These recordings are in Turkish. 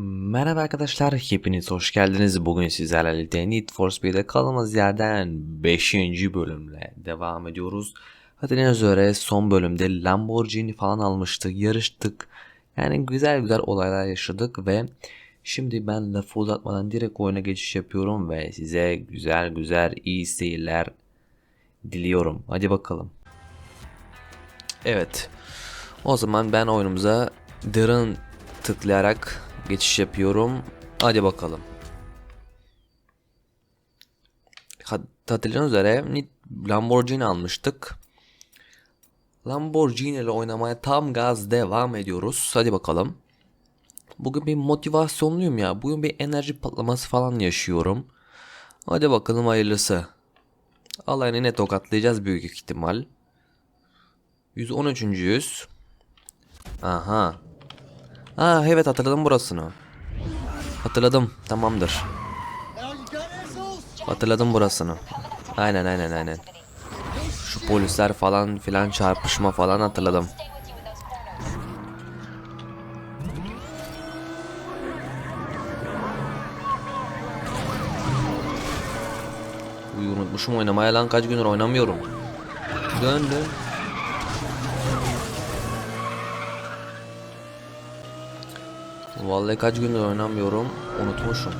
Merhaba arkadaşlar, hepiniz hoş geldiniz. Bugün sizlerle birlikte Need for Speed'e kaldığımız yerden 5. bölümle devam ediyoruz. Hatırladığınız üzere son bölümde Lamborghini falan almıştık, yarıştık. Yani güzel güzel olaylar yaşadık ve şimdi ben lafı uzatmadan direkt oyuna geçiş yapıyorum ve size güzel güzel iyi seyirler diliyorum. Hadi bakalım. Evet. O zaman ben oyunumuza Darren tıklayarak geçiş yapıyorum. Hadi bakalım. Hat- Hatırladığınız üzere Lamborghini almıştık. Lamborghini ile oynamaya tam gaz devam ediyoruz. Hadi bakalım. Bugün bir motivasyonluyum ya. Bugün bir enerji patlaması falan yaşıyorum. Hadi bakalım hayırlısı. Allah'ını yine tokatlayacağız büyük ihtimal. 113. yüz. Aha. Ha evet hatırladım burasını. Hatırladım. Tamamdır. Hatırladım burasını. Aynen aynen aynen. Şu polisler falan filan çarpışma falan hatırladım. Uyu unutmuşum oynamaya lan kaç gündür oynamıyorum. Dön Vallahi kaç gündür oynamıyorum. Unutmuşum.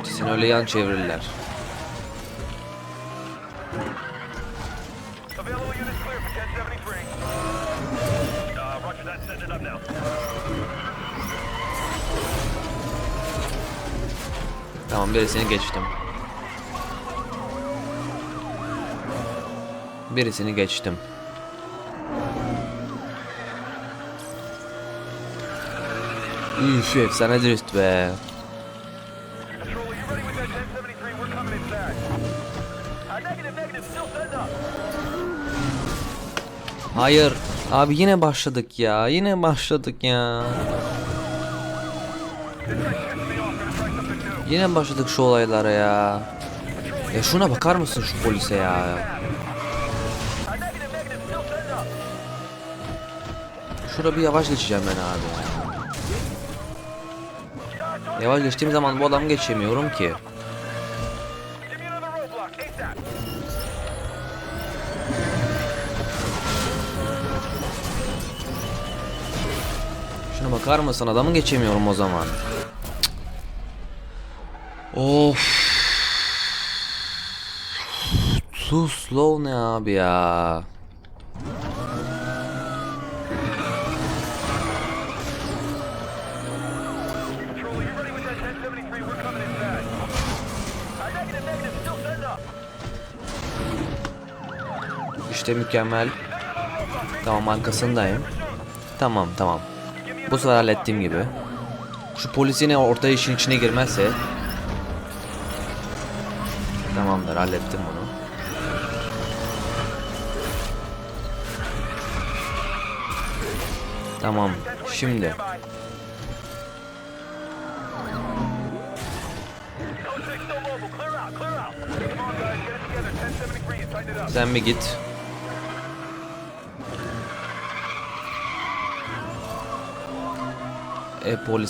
İkisini öyle yan çevirirler. Available units clear Birisini geçtim. Üf efsane drift be. Control, are you ready with that 1073? We're coming inside. Negative, negative, still setting up. Hayır. Abi yine başladık ya. Yine başladık ya. Yine başladık şu olaylara ya. Ya şuna bakar mısın şu polise ya? Up. Şurada bir yavaş geçeceğim ben abi. Yavaş geçtiğim zaman bu adamı geçemiyorum ki. Şuna bakar mısın adamı geçemiyorum o zaman. Of. Too slow ne abi ya? İşte mükemmel. Tamam arkasındayım. Tamam tamam. Bu sefer hallettiğim gibi. Şu polis yine ortaya işin içine girmezse. Tamamdır hallettim bunu. Tamam şimdi. Code 6 still mobile.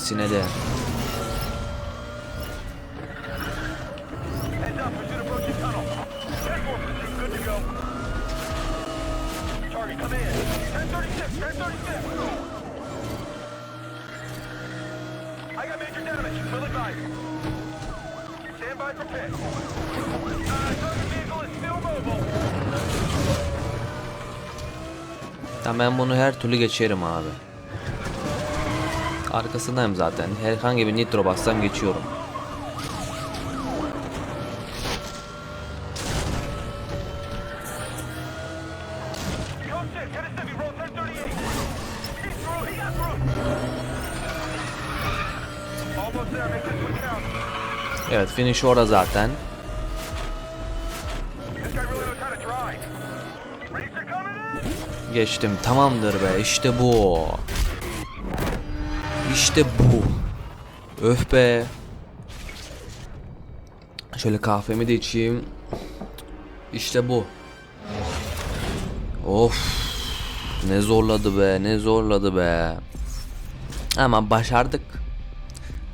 Tamam ben bunu her türlü geçerim abi. Arkasındayım zaten. Herhangi bir nitro bassam geçiyorum. Code 6, hit a Civi, roll 1038. He's through, he got through. Almost there, make this one count. Evet finish orada zaten. Geçtim. Tamamdır be. İşte bu. İşte bu. Öf be. Şöyle kahvemi de içeyim. İşte bu. Of. ne zorladı be ne zorladı be. Ama başardık.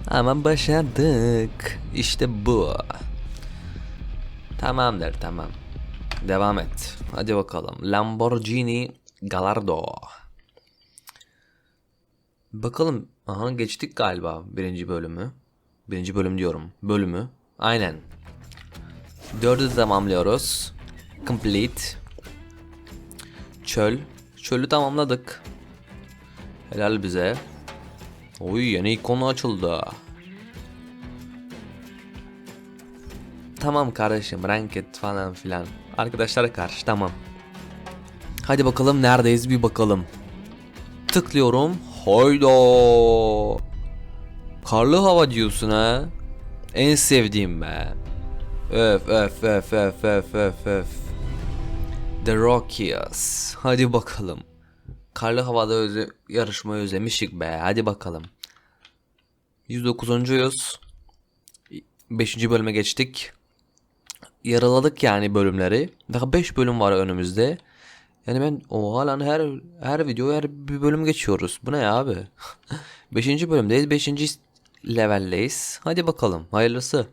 Ama başardık. İşte bu. Tamamdır tamam. Devam et. Hadi bakalım. Lamborghini Gallardo. Bakalım. Aha geçtik galiba birinci bölümü. Birinci bölüm diyorum. Bölümü. Aynen. Dördü tamamlıyoruz. Complete. Çöl. Çölü tamamladık. Helal bize. Oy yeni konu açıldı. Tamam kardeşim ranket falan filan. Arkadaşlara karşı tamam. Hadi bakalım neredeyiz bir bakalım. Tıklıyorum. Hayda. Karlı hava diyorsun ha. En sevdiğim be. Öf öf öf öf öf öf öf. The Rockies. Hadi bakalım. Karlı havada öze yarışmayı özlemişik be. Hadi bakalım. 109.yüz. 5. bölüme geçtik. Yaraladık yani bölümleri. Daha 5 bölüm var önümüzde. Yani ben o lan her her video her bir bölüm geçiyoruz. Bu ne ya abi? 5. bölümdeyiz. 5. leveldeyiz. Hadi bakalım. Hayırlısı.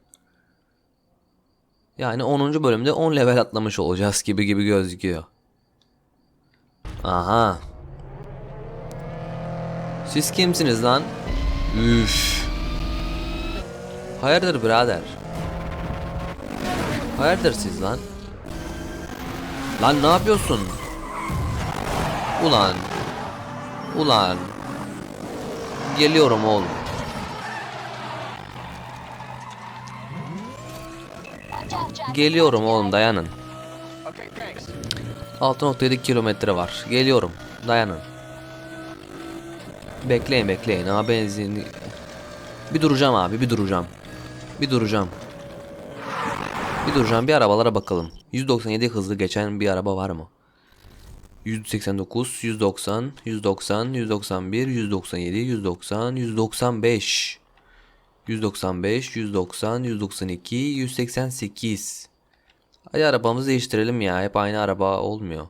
Yani 10. bölümde 10 level atlamış olacağız gibi gibi gözüküyor. Aha. Siz kimsiniz lan? Üf. Hayırdır birader? Hayırdır siz lan? Lan ne yapıyorsun? Ulan. Ulan. Geliyorum oğlum. Geliyorum oğlum dayanın. 6.7 kilometre var. Geliyorum. Dayanın. Bekleyin bekleyin. Ha benzin. Bir duracağım abi bir duracağım. Bir duracağım. Bir duracağım bir arabalara bakalım. 197 hızlı geçen bir araba var mı? 189, 190, 190, 191, 197, 190, 195. 195, 190, 192, 188. Hadi arabamızı değiştirelim ya. Hep aynı araba olmuyor.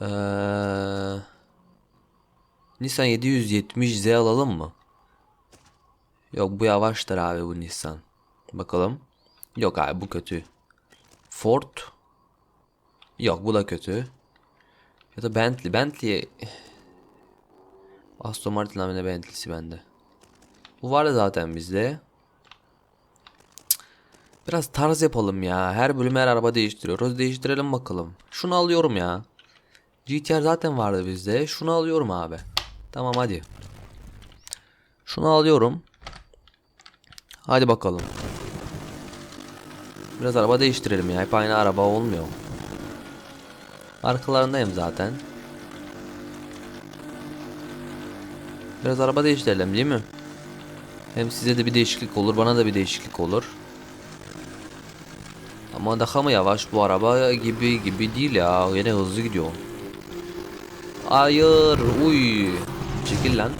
Ee, Nissan 770Z alalım mı? Yok bu yavaştır abi bu Nissan. Bakalım. Yok abi bu kötü. Ford. Yok bu da kötü. Ya da Bentley. Bentley. Aston Martin ne Bentley'si bende. Bu vardı zaten bizde. Biraz tarz yapalım ya. Her bölüm her araba değiştiriyoruz. Değiştirelim bakalım. Şunu alıyorum ya. GTR zaten vardı bizde. Şunu alıyorum abi. Tamam hadi. Şunu alıyorum. Hadi bakalım. Biraz araba değiştirelim ya. Hep aynı araba olmuyor. Arkalarındayım zaten. Biraz araba değiştirelim değil mi? Hem size de bir değişiklik olur, bana da bir değişiklik olur. Ama daha mı yavaş bu araba gibi gibi değil ya. Yine hızlı gidiyor. Hayır, uy. Çekil lan.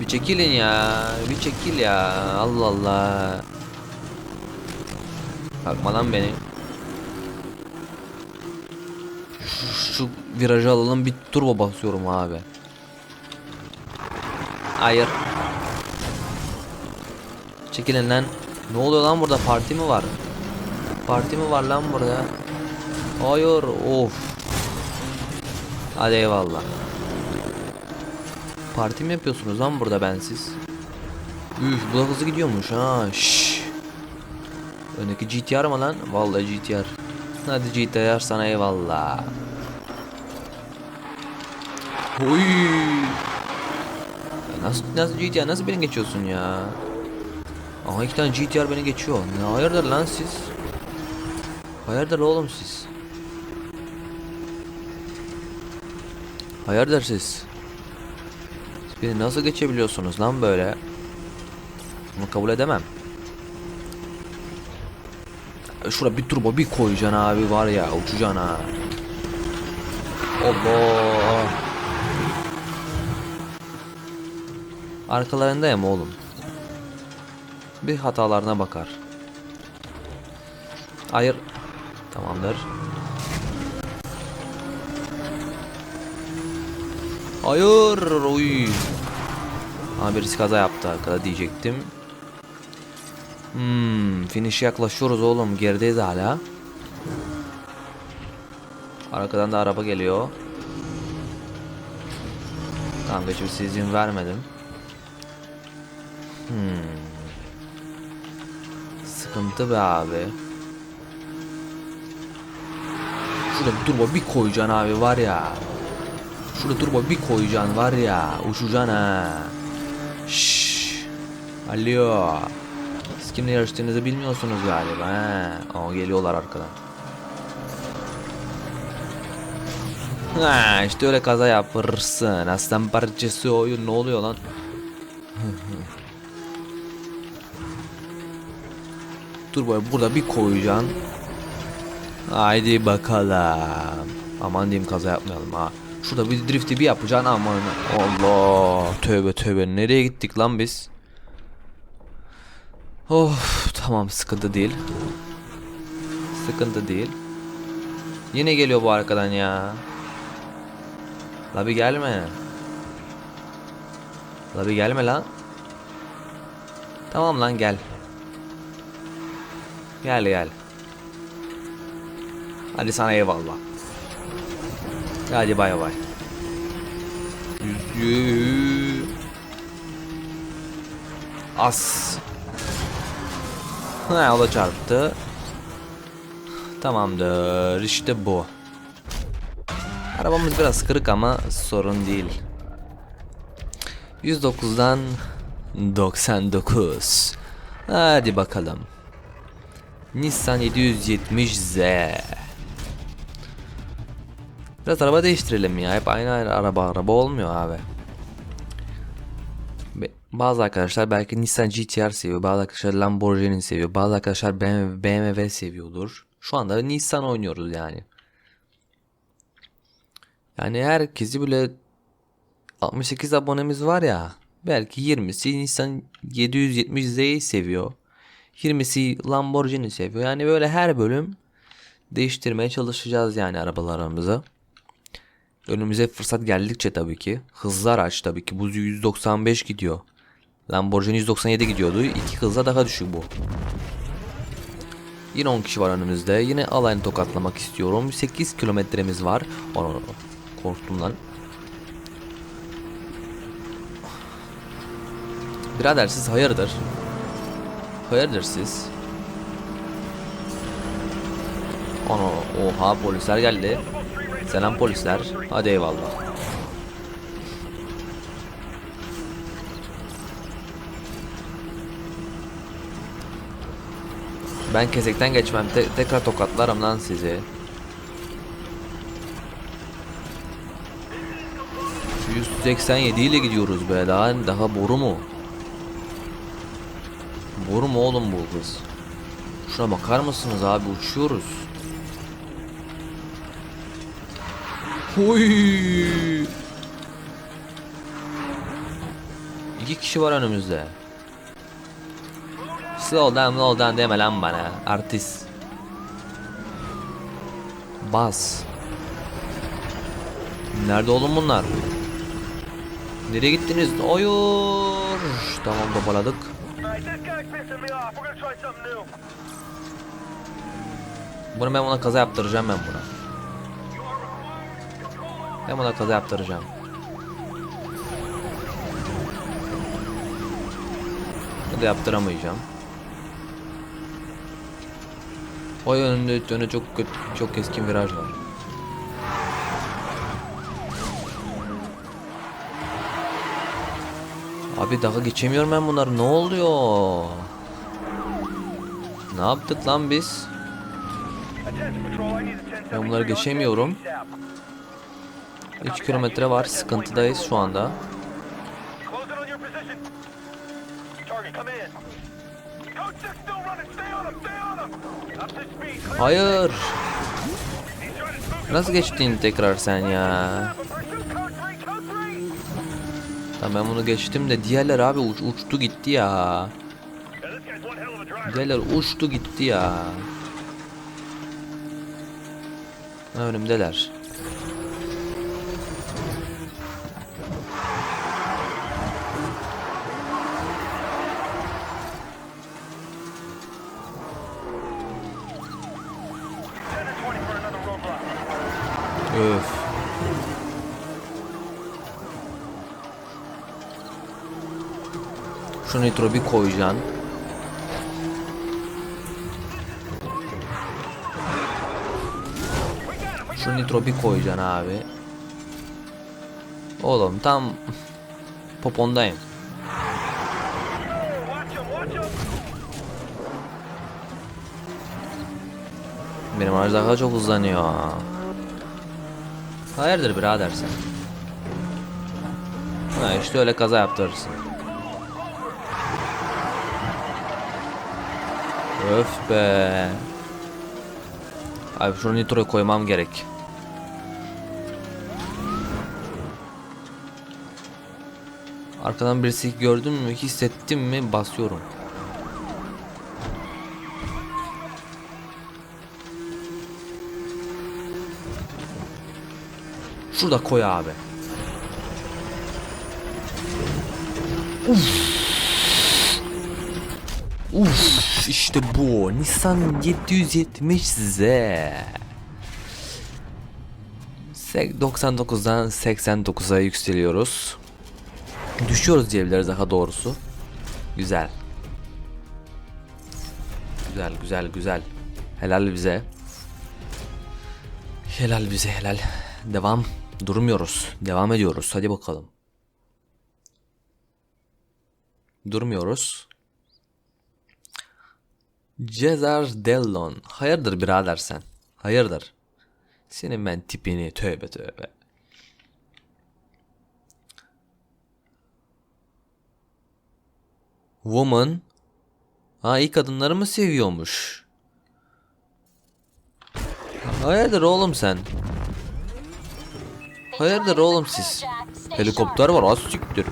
Bir çekilin ya. Bir çekil ya. Allah Allah. Kalkma lan beni. Şu, şu virajı alalım bir turbo basıyorum abi. Hayır. Çekilin lan. Ne oluyor lan burada? Parti mi var? Parti mi var lan burada? Hayır. Of. Hadi eyvallah. Parti mi yapıyorsunuz lan burada bensiz? Üf bu da hızlı gidiyormuş ha. Şşş. Öndeki GTR mı lan? Vallahi GTR. Hadi GTR sana eyvallah. Oy. Ya Nasıl nasıl GTR nasıl beni geçiyorsun ya? Aha iki tane GTR beni geçiyor. Ne hayırdır lan siz? Hayırdır oğlum siz? Hayırdır siz? Beni nasıl geçebiliyorsunuz lan böyle? Bunu kabul edemem. Şuraya bir turbo bir koyacaksın abi var ya uçacaksın ha. Allah. Arkalarındayım oğlum. Bir hatalarına bakar. Hayır. Tamamdır. Hayır. Uy. Ha birisi kaza yaptı arkada diyecektim. Hmm, finish'e yaklaşıyoruz oğlum. Gerideyiz hala. Arkadan da araba geliyor. Tamam geçmişe izin vermedim. Hmm. Sıkıntı be abi. Şurada bir turbo bir koyacaksın abi var ya. Şurada turbo bir koyacaksın var ya. Uçacaksın ha. Şşş. Alo. Siz kimle yarıştığınızı bilmiyorsunuz galiba ha. Aa geliyorlar arkadan. Ha işte öyle kaza yapırsın. Aslan parçası oyun ne oluyor lan? Turboyu burada bir koyacaksın. Haydi bakalım. Aman diyeyim kaza yapmayalım ha. Şurada bir drifti bir yapacaksın aman. Allah. Tövbe tövbe. Nereye gittik lan biz? Of tamam sıkıntı değil. Sıkıntı değil. Yine geliyor bu arkadan ya. La bir gelme. La bir gelme lan. Tamam lan gel. Gel gel. Hadi sana eyvallah. Hadi bay bay. Yüzü. As. Ha o da çarptı. Tamamdır işte bu. Arabamız biraz kırık ama sorun değil. 109'dan 99. Hadi bakalım. Nissan 770Z. Biraz araba değiştirelim ya. Hep aynı aynı araba araba olmuyor abi. Bazı arkadaşlar belki Nissan GTR seviyor, bazı arkadaşlar Lamborghini seviyor, bazı arkadaşlar BMW, BMW seviyordur. Şu anda Nissan oynuyoruz yani. Yani herkesi böyle 68 abonemiz var ya. Belki 20'si Nissan 770Z'yi seviyor. 20'si Lamborghini seviyor. Yani böyle her bölüm değiştirmeye çalışacağız yani arabalarımızı. Önümüze fırsat geldikçe tabii ki. Hızlı araç tabii ki. Bu 195 gidiyor. Lamborghini 197 gidiyordu. İki hızla daha düşük bu. Yine 10 kişi var önümüzde. Yine alayını tokatlamak istiyorum. 8 kilometremiz var. Onu korktum lan. Birader siz hayırdır? Hayırdır siz? Ono, oha polisler geldi. Selam polisler. Hadi eyvallah. Ben kesekten geçmem. Te- tekrar tokatlarım lan sizi. 187 ile gidiyoruz be. Daha daha boru mu? Mu oğlum bu kız? Şuna bakar mısınız abi uçuyoruz. Oy! İki kişi var önümüzde. Slow down, slow down deme lan bana. Artist. Bas. Nerede oğlum bunlar? Nereye gittiniz? Hayır. Tamam topaladık. Bunu ben ona kaza yaptıracağım ben buna. Ben buna kaza yaptıracağım. Bu da yaptıramayacağım. O önünde, önünde çok kötü, çok keskin viraj var. Abi daha geçemiyorum ben bunları. Ne oluyor? Ne yaptık lan biz? Attention patrol, I need a 10 Ben bunları geçemiyorum. 3 kilometre var. Sıkıntıdayız şu anda. Hayır. Nasıl geçtin tekrar sen ya? But pursue code 3, code 3. Tamam ben bunu geçtim de diğerler abi uç- uçtu gitti ya. Deler uçtu gitti ya. Ha, önümdeler. Öf. Şu nitro bir koyacaksın. Şu nitro bir koyacaksın abi. Oğlum tam popondayım. Benim araç daha çok hızlanıyor. Hayırdır birader sen? Ha işte öyle kaza yaptırırsın. Öf be. Abi şu nitroyu koymam gerek. Arkadan birisi gördün mü hissettim mi basıyorum. Şurada koy abi. Uf. Uf işte bu. Nissan 770Z. Sek- 99'dan 89'a yükseliyoruz. Düşüyoruz diyebiliriz daha doğrusu. Güzel. Güzel güzel güzel. Helal bize. Helal bize helal. Devam. Durmuyoruz. Devam ediyoruz. Hadi bakalım. Durmuyoruz. Cezar Dellon. Hayırdır birader sen? Hayırdır? Senin ben tipini tövbe tövbe. Woman. Ha iyi kadınları mı seviyormuş? Hayırdır oğlum sen? Hayırdır oğlum siz? Helikopter var az siktir.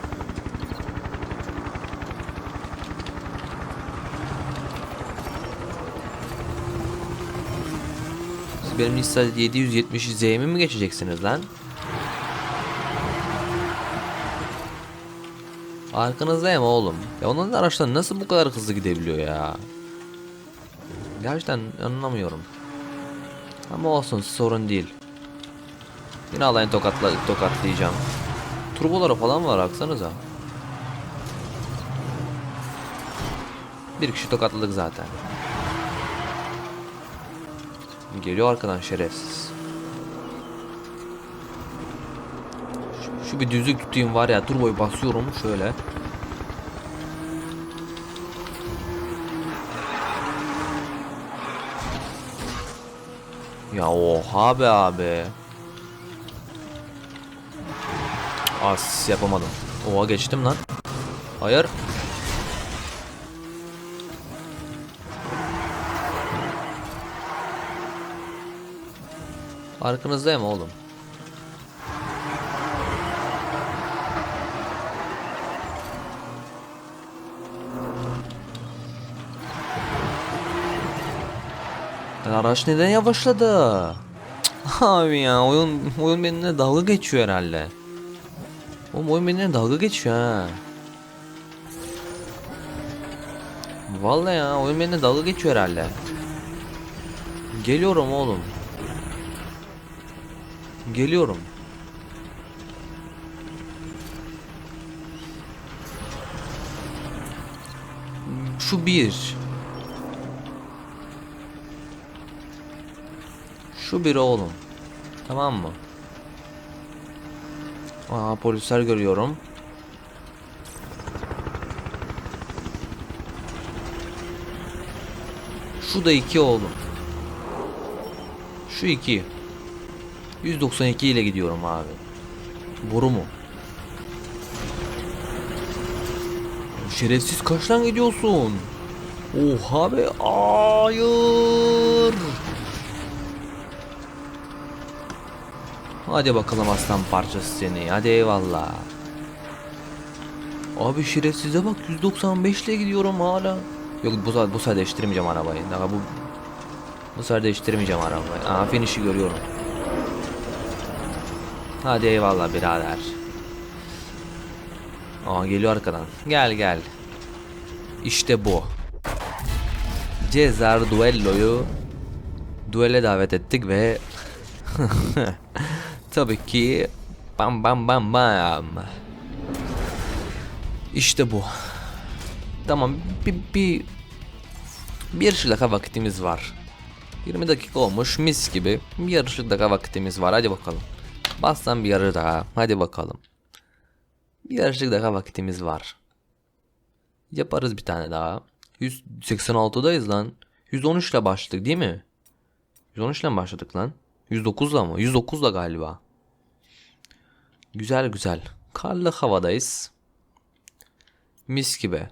Siz benim Nissan 770 Z'mi mi geçeceksiniz lan? Arkanızdayım oğlum. Ya onların araçlar nasıl bu kadar hızlı gidebiliyor ya? Gerçekten anlamıyorum. Ama olsun sorun değil. Yine alayını tokatla, tokatlayacağım. Turboları falan var baksanıza. Bir kişi tokatladık zaten. Geliyor arkadan şerefsiz. Şu, bir düzlük tutayım var ya turboyu basıyorum şöyle. Ya oha be abi. As yapamadım. Oha geçtim lan. Hayır. Arkanızdayım oğlum. Lan araç neden yavaşladı? Cık, Abi ya oyun oyun benimle dalga geçiyor herhalde. Oğlum oyun benimle dalga geçiyor ha. Vallahi ya oyun benimle dalga geçiyor herhalde. Geliyorum oğlum. Geliyorum. Şu bir. Şu bir oğlum. Tamam mı? Aa polisler görüyorum. Şu da iki oğlum. Şu iki. 192 ile gidiyorum abi. Boru mu? Şerefsiz kaçtan gidiyorsun? Oha be hayır. Hadi bakalım aslan parçası seni. Hadi eyvallah. Abi şerefsize bak 195 ile gidiyorum hala. Yok bu sefer, bu sefer değiştirmeyeceğim arabayı. Daha bu bu sefer değiştirmeyeceğim arabayı. Aa finish'i görüyorum. Hadi eyvallah birader. Aa geliyor arkadan. Gel gel. İşte bu. Cezar duelloyu duele davet ettik ve tabii ki bam bam bam bam. İşte bu. Tamam bir, bir, bir dakika vakitimiz var. 20 dakika olmuş mis gibi. Bir yarışlık dakika vakitimiz var hadi bakalım. Bastan bir yarı daha hadi bakalım. Bir yarışlık dakika vakitimiz var. Yaparız bir tane daha. 186'dayız lan. 113 ile başladık değil mi? 113 ile başladık lan? 109 ile mı? 109 ile galiba. Güzel güzel. Karlı havadayız. Mis gibi.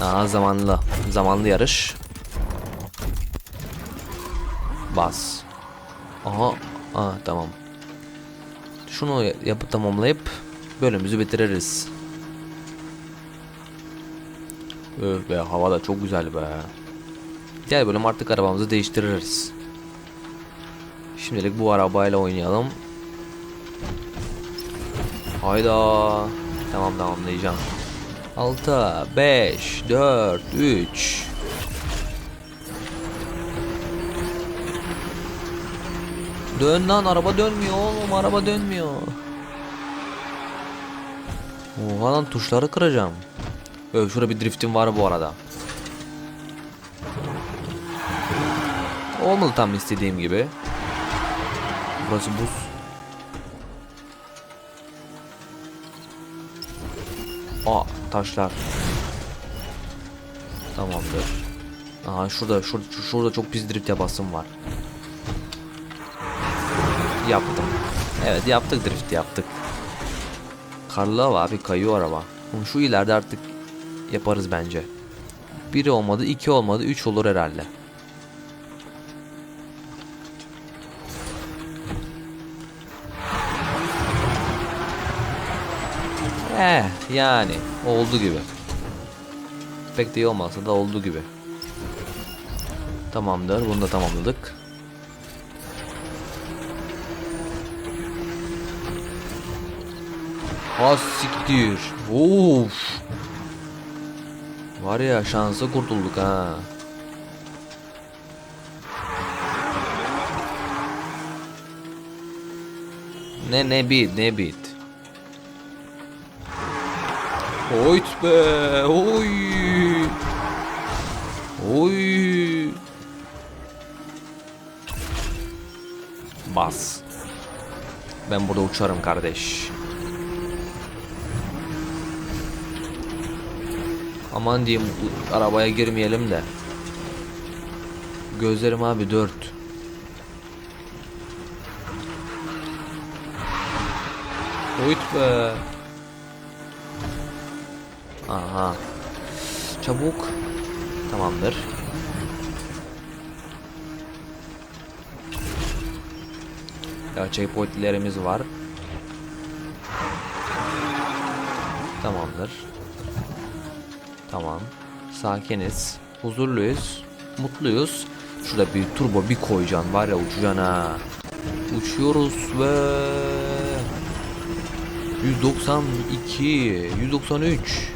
Aa zamanlı. Zamanlı yarış. Bas. Aha. Aa tamam. Şunu yapıp tamamlayıp bölümümüzü bitiririz. Öf be hava da çok güzel be. Gel bölüm artık arabamızı değiştiririz. Şimdilik bu arabayla oynayalım. Hayda. Tamam tamamlayacağım. 6 5 4 3 Dön lan araba dönmüyor oğlum araba dönmüyor. Oha lan tuşları kıracağım. Öf şurada bir driftim var bu arada. Olmadı tam istediğim gibi. Burası buz. Aa taşlar. Tamamdır. Aha şurada şurada şurada çok pis drift yapasım var. Yaptım. Evet yaptık drift yaptık. Karlı hava abi kayıyor araba. Şu ileride artık yaparız bence. Biri olmadı, iki olmadı, üç olur herhalde. Eh yani oldu gibi. Pek de iyi olmasa da oldu gibi. Tamamdır bunu da tamamladık. Ha siktir. Of. Var ya şansa kurtulduk ha. Ne ne bit ne bit. Oyt be oy. Oy. Bas. Ben burada uçarım kardeş. Aman diyeyim arabaya girmeyelim de. Gözlerim abi dört. Oyt be. Aha. Çabuk. Tamamdır. Ya checkpointlerimiz var. Tamamdır. Tamam. Sakiniz. Huzurluyuz. Mutluyuz. Şurada bir turbo bir koyacaksın var ya uçacaksın ha. Uçuyoruz ve 192 193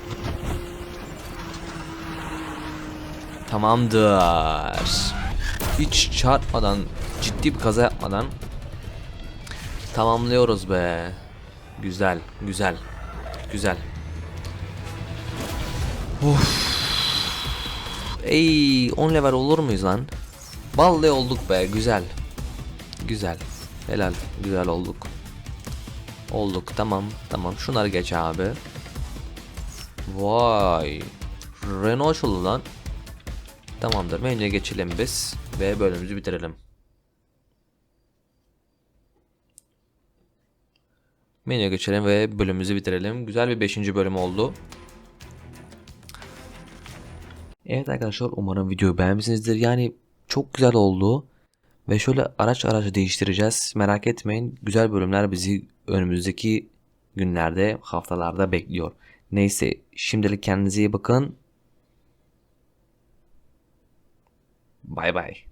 Tamamdır. Hiç çarpmadan ciddi bir kaza yapmadan tamamlıyoruz be. Güzel, güzel. Güzel. Ey 10 level olur muyuz lan? Vallahi olduk be güzel. Güzel. Helal güzel olduk. Olduk tamam tamam şunları geç abi. Vay. Renault açıldı lan. Tamamdır menüye geçelim biz ve bölümümüzü bitirelim. Menüye geçelim ve bölümümüzü bitirelim. Güzel bir 5. bölüm oldu. Evet arkadaşlar umarım videoyu beğenmişsinizdir. Yani çok güzel oldu. Ve şöyle araç araç değiştireceğiz. Merak etmeyin. Güzel bölümler bizi önümüzdeki günlerde, haftalarda bekliyor. Neyse şimdilik kendinize iyi bakın. Bay bay.